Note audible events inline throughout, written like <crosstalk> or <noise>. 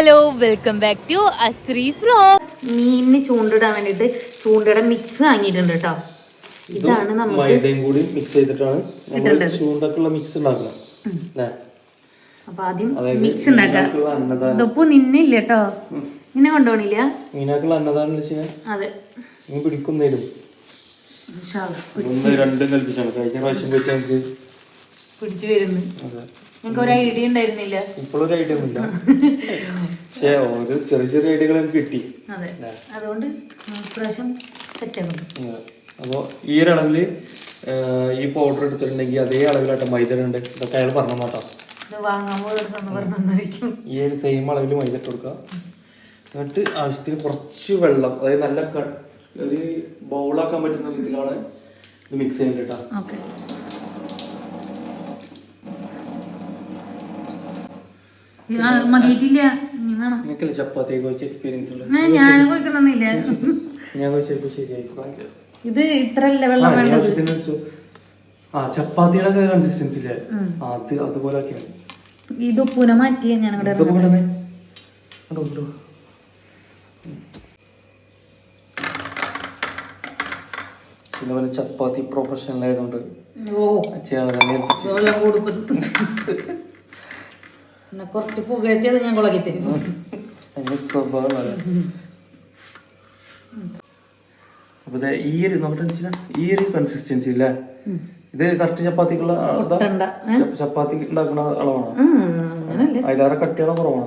Hello welcome back to Ashree's vlog മീനിന് ചൂണ്ടിടാൻ വേണ്ടിട്ട് ചൂണ്ടയുടെ മിക്സ് വാങ്ങിയിട്ടുണ്ട് കേട്ടോ ഇതാണ് നമുക്ക് മൈദയും കൂടി മിക്സ് ചെയ്തിട്ടാണ് നമ്മൾ ചൂണ്ടക്കുള്ള മിക്സ് ഉണ്ടാക്കുന്നത് അല്ലേ അപ്പോൾ അപ്പൊ ആദ്യം മിക്സ് ഉണ്ടാക്കാം. നിന്നെ ഇതൊപ്പം നിന്നില്ല കേട്ടോ. നിന്നെ കൊണ്ടുപോണില്ല മീനാക്കുള്ള അന്നദാനം അതെ. നീ പിടിക്കുന്നേലും. ഇൻഷാ അല്ലാ. ഒന്ന് രണ്ടും കൽപ്പിച്ചാണ് കഴിഞ്ഞ പ്രാവശ്യം പോയിട്ട് നമുക്ക് പിടിച്ചു വരുന്നു. നിങ്ങൾക്ക് ഒരു ഐഡിയ ഉണ്ടായിരുന്നില്ല. ഇപ്പോഴൊരു ഐഡിയ ഒന്നുമില്ല. <laughs> പക്ഷേ ഒരു ചെറിയ ചെറിയ ഐഡിയകൾ എനിക്ക് കിട്ടി. അതെ. അതുകൊണ്ട് പ്രാവശ്യം സെറ്റ് ആകുന്നു അതെ. അപ്പൊ ഈ ഒരു അളവിൽ ഈ പൗഡർ എടുത്തിട്ടുണ്ടെങ്കിൽ അതേ അളവിലായിട്ട് മൈദ ഉണ്ട്. ഇതൊക്കെ അയാൾ പറഞ്ഞു മാട്ടോ ഈ ഒരു സെയിം അളവിൽ മൈദ ഇട്ട് കൊടുക്കുക. എന്നിട്ട് ആവശ്യത്തിന് കുറച്ച് വെള്ളം അതായത് നല്ല ഒരു ബൗളാക്കാൻ പറ്റുന്ന രീതിയിലാണ് ഇത് മിക്സ് ചെയ്യേണ്ടത് കേട്ടോ മതിയിട്ടില്ല നിനക്കല്ലേ ചപ്പാത്തിയൊക്കെ വെച്ച് എക്സ്പീരിയൻസ് ഉള്ളത്? ഞാൻ ഇത് ഇത്രല്ല ആ, വെള്ളം വേണ്ടത്? ചപ്പാത്തിയുടെ കൺസിസ്റ്റൻസി ഇല്ലേ? അത് അതുപോലെ ഒക്കെയാണ് ഇത് ഉപ്പുന മാറ്റിയ ഞാൻ ഇവിടെ. പിന്നെ പോലെ ചപ്പാത്തി പ്രൊഫഷണൽ ആയതുകൊണ്ട് ഓ. ചെയ്യാൻ തന്നെ പിന്നെ കുറച്ച് പുകയത്തിയത് ഞാൻ കുളക്കി തരും. അപ്പൊ ഈ ഒരു നമ്മുടെ വെച്ചാ ഈ ഒരു കൺസിസ്റ്റൻസി ഇല്ലേ? ഇത് കറക്റ്റ് ചപ്പാത്തിക്കുള്ള ചപ്പാത്തി ഉണ്ടാക്കുന്ന അളവാണ്? ഉം, അങ്ങനല്ലേ അതിലേറെ കട്ടിയാണോ കുറവാണ്?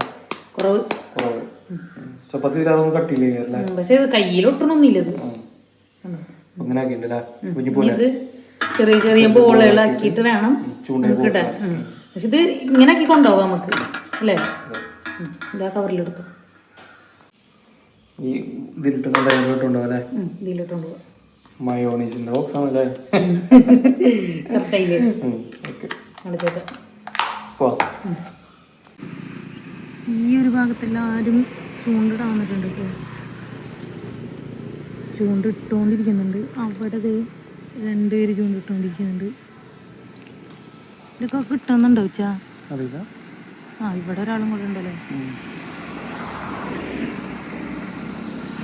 കുറവ്. കുറവ്. ചപ്പാത്തി ഇതിലാറൊന്നും കട്ടിയില്ല പക്ഷെ കയ്യിലൊട്ടണമൊന്നുമില്ല. അങ്ങനെ ചെറിയ ചെറിയ ബോളുകളാക്കിട്ട് വേണം ചൂണ്ടയിൽ. പക്ഷെ ഇത് ഇങ്ങനെ ആക്കി കൊണ്ടുപോകാം നമുക്ക് അല്ലേ. ഇതാ കവറിലെടുത്തു. ഈ മയോണീസിന്റെ ബോക്സ് ആണല്ലേ ഈ ഒരു ഭാഗത്തെല്ലാവരും ചൂണ്ടിടാൻ വന്നിട്ടുണ്ട് ഇപ്പോൾ ചൂണ്ടിട്ടുകൊണ്ടിരിക്കുന്നുണ്ട് അവിടെ രണ്ടുപേര് ചൂണ്ടിട്ടുകൊണ്ടിരിക്കുന്നുണ്ട് ഇതൊക്കെ കിട്ടുന്നുണ്ടോ ഉച്ച? അറിയില്ല. ആ ഇവിടെ ഒരാളും കൂടെ ഉണ്ടല്ലേ.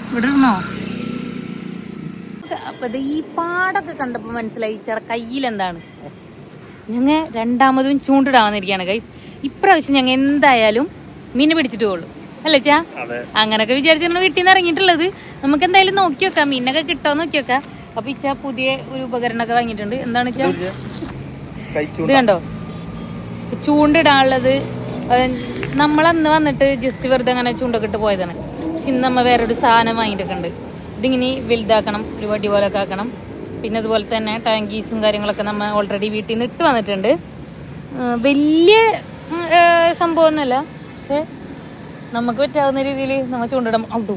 ഇവിടെ ഇരുന്നോ അപ്പൊ ഈ പാടൊക്കെ കണ്ടപ്പോ മനസ്സിലായി ചേട്ടാ കയ്യിലെന്താണ്. ഞങ്ങ രണ്ടാമതും ചൂണ്ടിടാവുന്നിരിക്കുകയാണ് ഗൈസ് ഇപ്രാവശ്യം ഞങ്ങൾ എന്തായാലും മീനെ പിടിച്ചിട്ട് പോകുള്ളൂ അല്ലേ ചാ അതെ. അങ്ങനൊക്കെ വിചാരിച്ച് നമ്മൾ വീട്ടിൽ നിന്ന് ഇറങ്ങിയിട്ടുള്ളത്. നമുക്ക് എന്തായാലും നോക്കി വെക്കാം. മീനൊക്കെ കിട്ടോ നോക്കി വെക്കാം. അപ്പൊ ഇച്ച പുതിയ ഒരു ഉപകരണമൊക്കെ വാങ്ങിയിട്ടുണ്ട്. എന്താണ് വെച്ചാ ഇത് കണ്ടോ? ചൂണ്ടിടാനുള്ളത് നമ്മളന്ന് വന്നിട്ട് ജസ്റ്റ് വെറുതെ അങ്ങനെ ചൂണ്ടൊക്കെ ഇട്ട് പോയതാണ്. ഇന്ന് നമ്മ വേറൊരു സാധനം വാങ്ങിയിട്ടൊക്കെ ഉണ്ട്. ഇതിങ്ങനെ വലുതാക്കണം ഒരു വടി പോലൊക്കെ ആക്കണം. പിന്നെ അതുപോലെ തന്നെ ടാങ്കീസും കാര്യങ്ങളൊക്കെ നമ്മൾ ഓൾറെഡി വീട്ടിൽ നിന്ന് ഇട്ട് വന്നിട്ടുണ്ട്. വലിയ സംഭവം ഒന്നുമല്ല സംഭവമൊന്നുമല്ല. പക്ഷെ നമുക്ക് പറ്റാവുന്ന രീതിയിൽ നമ്മൾ ചൂണ്ടിടാം ഔട്ടു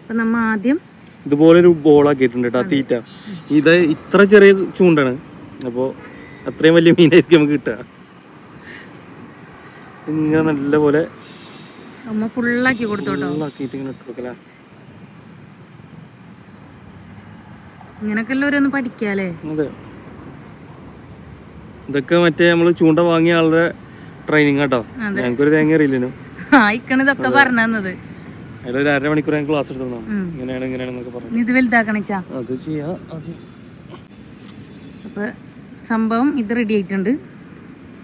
അപ്പം നമ്മ ആദ്യം ഇതുപോലെ ഒരു ബോൾ ആക്കിയിട്ടുണ്ട് കേട്ടോ തീറ്റ. ഇത് ഇത്ര ചെറിയ ചൂണ്ടാണ്. അപ്പോ അത്രയും വലിയ മീനായിരിക്കും നമുക്ക് കിട്ടുക. ഇങ്ങനെ നല്ല പോലെ അമ്മ ഫുള്ളാക്കി കൊടുത്തോട്ടോ. ആക്കിയിട്ട് ഇങ്ങനെ ഇട്ട് കൊടുക്കല. ഇങ്ങനൊക്കെ എല്ലാവരും പഠിക്കാല്ലേ? അതെ. ഇതൊക്കെ മറ്റേ നമ്മൾ ചൂണ്ട വാങ്ങിയ ആളുടെ ട്രെയിനിങ് കേട്ടോ. ഞങ്ങൾക്കൊരു തേങ്ങ അറിയില്ലേനു ആ ഇക്കണിതൊക്കെ പറഞ്ഞു തന്നത്. അതിലൊരു അരമണിക്കൂർ ഞാൻ ക്ലാസ് എടുത്തു ഇങ്ങനെയാണ് ഇങ്ങനെയാണ് ഇങ്ങനെയാണെന്നൊക്കെ പറഞ്ഞു. ഇനി ഇത് വലുതാക്കണിച്ചാ? അത് ചെയ്യാ. അത് അപ്പൊ സംഭവം ഇത് റെഡി ആയിട്ടുണ്ട്.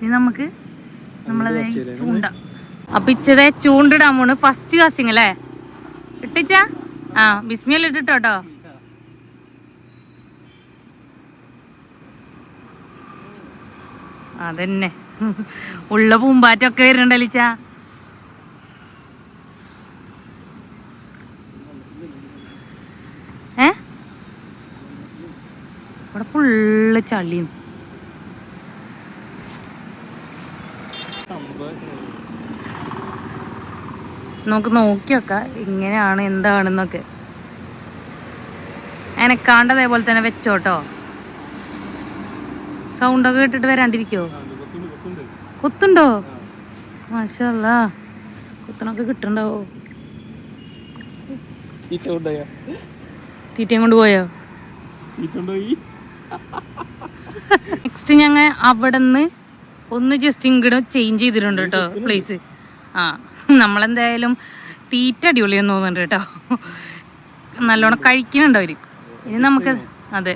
ഇനി നമുക്ക് നമ്മളത് ചൂണ്ട. അപ്പൊ ഇച്ചതെ ചൂണ്ടിടാൻ പോണ്. ഫസ്റ്റ് കാസ്റ്റിംഗ് അല്ലേ? ഇട്ടിച്ച? ആ ബിസ്മിയല്ല ഇട്ടിട്ടോ അതന്നെ. ഉള്ള പൂമ്പാറ്റൊക്കെ വരുന്നുണ്ടല്ലിച്ച ഏ? ഇവിടെ ഫുള്ള് ചളിയും. നമുക്ക് നോക്കി വെക്കാം ഇങ്ങനെയാണ് എന്താണെന്നൊക്കെ. എനക്കാണ്ട് അതേപോലെ തന്നെ വെച്ചോട്ടോ. സൗണ്ടൊക്കെ കേട്ടിട്ട് വരാണ്ടിരിക്കോ? കൊത്തുണ്ടോ മാഷല്ല കൊത്തണൊക്കെ കിട്ടണ്ടാവോ തീറ്റയും കൊണ്ട് പോയോ? നെക്സ്റ്റ് ഞങ്ങൾ അവിടെ നിന്ന് ഒന്ന് ജസ്റ്റ് ഇങ്ങോട്ട് ചേഞ്ച് ചെയ്തിട്ടുണ്ട് കേട്ടോ പ്ലേസ് ആ നമ്മളെന്തായാലും തീറ്റ അടിപൊളിയെന്ന് തോന്നുന്നുണ്ട് കേട്ടോ. നല്ലോണം കഴിക്കുന്നുണ്ട് അവർ. ഇനി നമുക്ക് അതെ.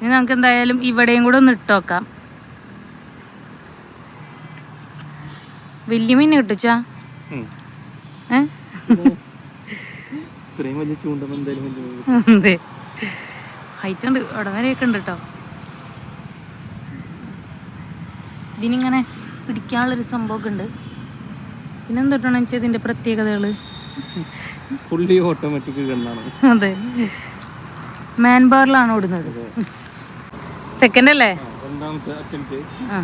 ഇനി നമുക്ക് എന്തായാലും ഇവിടെയും കൂടെ ഒന്ന് ഇട്ട് നോക്കാം. വലിയ മീൻ കിട്ടുച്ചാ അതെ. ഹൈറ്റ് ഉണ്ട്. അവിടെ വരെയൊക്കെ ഉണ്ട് കേട്ടോ. ഇതിനിങ്ങനെ പിടിക്കാനുള്ളൊരു സംഭവമൊക്കെ ഉണ്ട്. പിന്നെ എന്തൊട്ടാണെന്ന് വെച്ചാൽ ഇതിന്റെ പ്രത്യേകതകൾ? ഫുള്ളി ഓട്ടോമാറ്റിക് ഗണ്ണാണ്. അതെ. മാൻ ബാറിലാണ് ഓടുന്നത്. സെക്കൻഡ് അല്ലേ? രണ്ടാമത്തെ അറ്റംപ്റ്റ് ആ.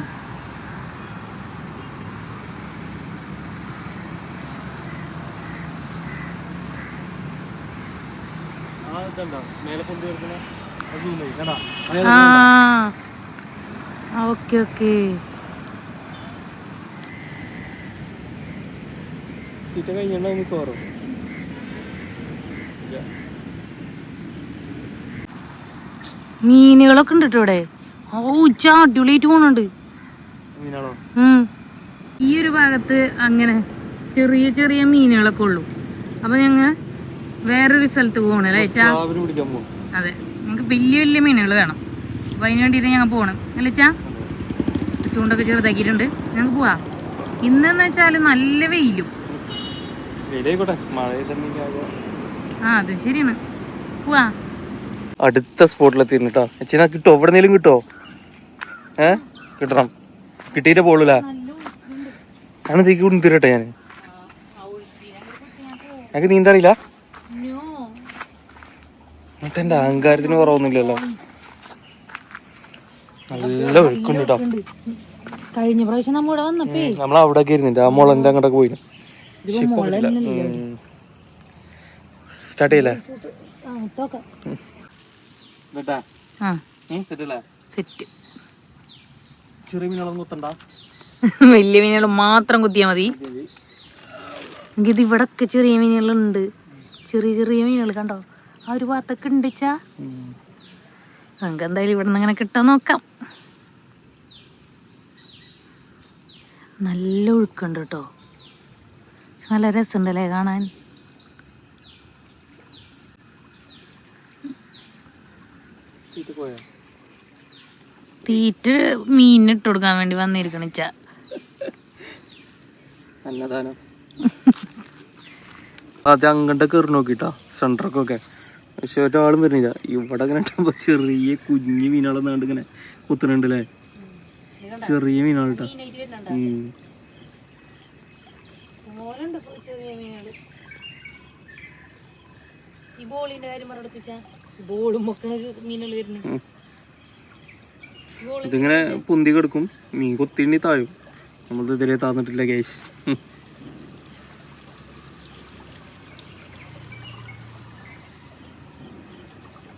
ആ ഇതുണ്ടോ? മേലെ കൊണ്ട് കിടക്കണ അത് zoom ചെയ്യ്. കണ്ടാ? ആ ഓക്കെ ഓക്കെ തീറ്റ കഴിഞ്ഞിട്ടുണ്ടാവും മിക്കവാറും. മീനുകളൊക്കെ ഉണ്ട് കേട്ടോ ഇവിടെ. ഓ ഉച്ച അടിപൊളിയായിട്ട് പോണുണ്ട്. ഈ ഒരു ഭാഗത്ത് അങ്ങനെ ചെറിയ ചെറിയ മീനുകളൊക്കെ ഉള്ളു. അപ്പൊ ഞങ്ങ വേറൊരു സ്ഥലത്ത് പോകണം അല്ലേ? അതെ. ഞങ്ങൾക്ക് വലിയ വലിയ മീനുകൾ വേണം. അപ്പൊ അതിന് വേണ്ടിയിട്ട് ഞങ്ങൾ പോകണം അല്ലേ ചൂണ്ടൊക്കെ ചെറുതാക്കിയിട്ടുണ്ട്. ഞങ്ങൾക്ക് പോവാ. ഇന്നെന്ന് വെച്ചാൽ നല്ല വെയിലും. വെയിലായിക്കോട്ടെ മഴ ആ അത് ശരിയാണ്. പോവാ. അടുത്ത സ്പോട്ടിലെത്തിയിരുന്നു കേട്ടോ അച്ഛനാ കിട്ടോ? എവിടെന്നേലും കിട്ടോ? ഏ? കിട്ടണം. കിട്ടിയിട്ട് പോളൂല ഞാൻ തീക്ക് കൊണ്ടുതരട്ടെ ഞാൻ എനിക്ക് നീന്തറിയില്ല എന്നിട്ട് എന്റെ അഹങ്കാരത്തിന് കുറവൊന്നുമില്ലല്ലോ. നല്ല ഒഴുക്കുണ്ട് കേട്ടോ. കഴിഞ്ഞ പ്രാവശ്യം നമ്മ വന്നപ്പേ. നമ്മൾ അവിടെ ഒക്കെ ഇരുന്നിട്ട് ആ മുളന്റെ അങ്ങോട്ടൊക്കെ പോയി സ്റ്റാർട്ട് ചെയ്യല്ലേ? ആ സെറ്റല്ലേ സെറ്റ് ചെറിയ മീനുകളൊന്നും കുത്തണ്ട. <laughs> വലിയ മീനുകൾ മാത്രം കുത്തിയാ മതി. ഇത് ഇവിടൊക്കെ ചെറിയ മീനുകളുണ്ട്. ചെറിയ ചെറിയ മീനുകൾ കണ്ടോ? ആ ഒരു ഭാഗത്തൊക്കെ ഉണ്ടിച്ചാ നമുക്ക് എന്തായാലും ഇവിടെ നിന്ന് അങ്ങനെ കിട്ടാൻ നോക്കാം. നല്ല ഒഴുക്കുണ്ട് കേട്ടോ. നല്ല രസമുണ്ടല്ലേ കാണാൻ? തീറ്റ മീനിട്ട് കൊടുക്കാൻ വേണ്ടി വന്നിരിക്കണിച്ച അന്നദാനം. ആദ്യം അങ്ങോട്ട് കയറി നോക്കിട്ടാ സെൻട്രക്കൊക്കെ പക്ഷെ ഒരാളും വരുന്നില്ല. ഇവിടെ ഇങ്ങനെ ഇട്ടുമ്പോ ചെറിയ കുഞ്ഞു മീനുകളെന്നാണ്ട് ഇങ്ങനെ കുത്തുന്നുണ്ട് അല്ലേ ചെറിയ മീനുകൾ കേട്ടോ ഉം. ചെറിയ മീനുകൾ ഈ ബോളിന്റെ കാര്യം പറഞ്ഞെടുപ്പിച്ചാ ബോളും മക്കള മീനുകൾ വരുന്നു. ഇതിങ്ങനെ പൊന്തി കിടക്കും. മീൻ കൊത്തിണ്ടി താഴും. നമ്മളത് ഇതിലെ താന്നിട്ടില്ല കേസ്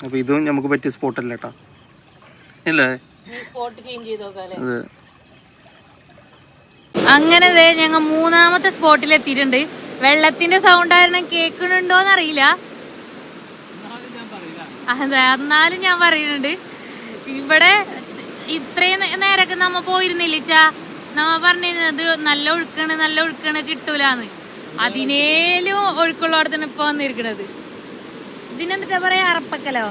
അപ്പൊ ഇതും നമുക്ക് പറ്റിയ സ്പോട്ടല്ല കേട്ടാ ഇല്ലേ? സ്പോട്ട് ചേഞ്ച് ചെയ്ത് നോക്കാം അതെ. അങ്ങനെ ദേ ഞങ്ങൾ മൂന്നാമത്തെ സ്പോട്ടിൽ എത്തിയിട്ടുണ്ട്. വെള്ളത്തിന്റെ സൗണ്ട് ആയിരുന്നു കേൾക്കണുണ്ടോന്ന് അറിയില്ല എന്നാലും ഞാൻ പറയുന്നുണ്ട്. ഇവിടെ ഇത്രയും നേരൊക്കെ നമ്മ പോയിരുന്നില്ല നമ്മ പറഞ്ഞിരുന്നത് നല്ല ഒഴുക്കാണ് നല്ല ഒഴുക്കാണ് കിട്ടൂലാന്ന്. അതിനേലും ഒഴുക്കുള്ളടത്താണ് ഇപ്പൊ വന്നിരിക്കണത്. ഇതിനെന്താ പറയാ? അറപ്പക്കലോ?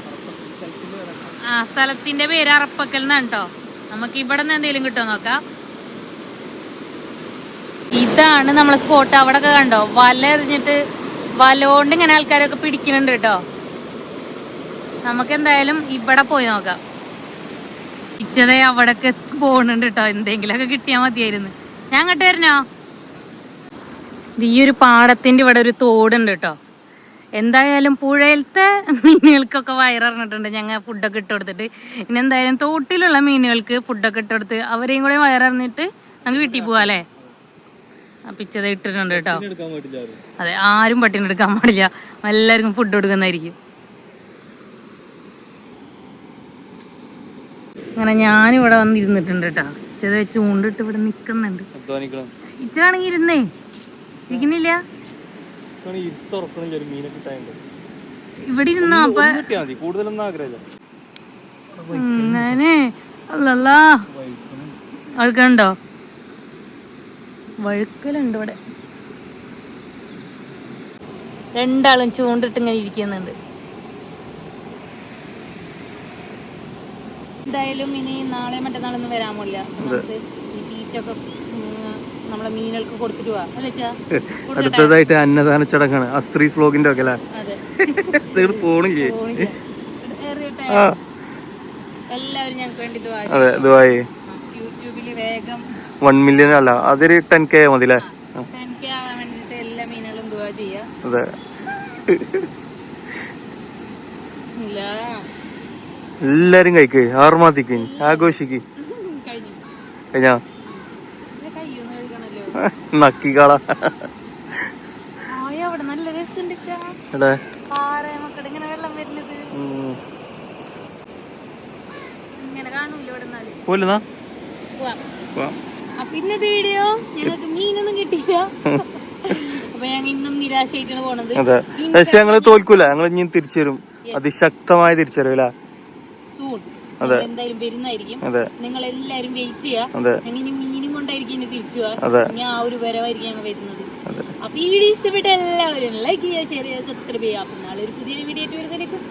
ആ സ്ഥലത്തിന്റെ പേര് അറപ്പക്കൽ എന്നാണ് കേട്ടോ നമുക്ക് ഇവിടെ നിന്ന് എന്തെങ്കിലും കിട്ടുമോ നോക്കാം. ഇതാണ് നമ്മളെ സ്പോട്ട് അവിടെ ഒക്കെ കണ്ടോ? വല എറിഞ്ഞിട്ട് വലോണ്ട് ഇങ്ങനെ ആൾക്കാരൊക്കെ പിടിക്കുന്നുണ്ട് കേട്ടോ. നമുക്ക് എന്തായാലും ഇവിടെ പോയി നോക്കാം. ഇച്ചതേ അവിടൊക്കെ പോണുണ്ട് കേട്ടോ. എന്തെങ്കിലുമൊക്കെ കിട്ടിയാൽ മതിയായിരുന്നു. ഞാൻ അങ്ങോട്ട് വരണോ? ഈ ഒരു പാടത്തിന്റെ ഇവിടെ ഒരു തോടുണ്ട് കേട്ടോ. എന്തായാലും പുഴയിലത്തെ മീനുകൾക്കൊക്കെ വയറിറങ്ങിട്ടുണ്ട് ഞങ്ങൾ ഫുഡൊക്കെ ഇട്ട് കൊടുത്തിട്ട്. ഇനി എന്തായാലും തോട്ടിലുള്ള മീനുകൾക്ക് ഫുഡൊക്കെ ഇട്ട് കൊടുത്ത് അവരെയും കൂടെ വയറിറങ്ങിട്ട് നമുക്ക് വീട്ടിൽ പോവാ അല്ലേ? അപ്പൊ ഇച്ചത ഇട്ടിട്ടുണ്ട് കേട്ടോ. അതെ ആരും പട്ടിണി എടുക്കാൻ പാടില്ല. എല്ലാവർക്കും ഫുഡ് കൊടുക്കുന്നതായിരിക്കും. അങ്ങനെ ഞാനിവിടെ വന്നിരുന്നിട്ടുണ്ട് കേട്ടോ. ഇച്ചത് ചൂണ്ടിട്ട് ഇവിടെ നിക്കുന്നുണ്ട്. ഇച്ചാണെങ്കിൽ ഇരുന്നേ. ഇരിക്കുന്നില്ല? ഇവിടെ ഇരുന്നോ അപ്പൊ കൂടുതലൊന്നും ആഗ്രഹമില്ല. അങ്ങനെ അല്ലല്ലോ വഴുക്കുണ്ടോ വഴുക്കലുണ്ട് ഇവിടെ. രണ്ടാളും ചൂണ്ടിട്ട് ഇങ്ങനെ ഇരിക്കുന്നുണ്ട്. എന്തായാലും ഇനി നാളെ മറ്റന്നാളൊന്നും വരാൻ പോലില്ല തീറ്റൊക്കെ നമ്മളെ മീനുകൾക്ക് കൊടുത്തിട്ട്? അടുത്തതായിട്ട് അന്നദാന ചടങ്ങാണ്. അസ്ത്രീസ് വ്ലോഗിന്റെ ഒക്കെ അല്ലേ? പോണില്ലേ. എല്ലാവരും ഞങ്ങൾക്ക് വേണ്ടി യൂട്യൂബിൽ വേഗം വൺ മില്യൺ അല്ല അതൊരു ടെൻ കെ മതി അല്ലേ അതെ. എല്ലാരും കഴിക്ക് ആർമാതിക്ക് ആഘോഷിക്ക്. കഴിഞ്ഞു. നക്കിക്കാള എടേ പോലെന്നാ പോവാം. അപ്പൊ ഇന്നത്തെ വീഡിയോ ഞങ്ങൾക്ക് മീനൊന്നും കിട്ടിയില്ല. അപ്പൊ ഞങ്ങൾ ഇന്നും നിരാശയായിട്ടാണ് പോണത്. അതെ. പക്ഷെ ഞങ്ങൾ തോൽക്കൂല. ഞങ്ങൾ ഇനിയും തിരിച്ചു വരും അതിശക്തമായി തിരിച്ചു വരും അല്ലേ സൂൺ അതെ. എന്തായാലും വരുന്നതായിരിക്കും. നിങ്ങൾ എല്ലാരും വെയിറ്റ് ഞങ്ങൾ ഇനി മീനും കൊണ്ടായിരിക്കും ഇനി തിരിച്ചു പോവാ. ഇനി ആ ഒരു വരവായിരിക്കും ഞങ്ങൾ വരുന്നത്. അപ്പൊ ഈ വീഡിയോ ഇഷ്ടപ്പെട്ട എല്ലാവരും ലൈക്ക് ചെയ്യുക ഷെയർ ചെയ്യുക സബ്സ്ക്രൈബ് ചെയ്യുക. അപ്പൊ നാളെ ഒരു പുതിയ വീഡിയോ ആയിട്ട് വരുന്നതായിരിക്കും.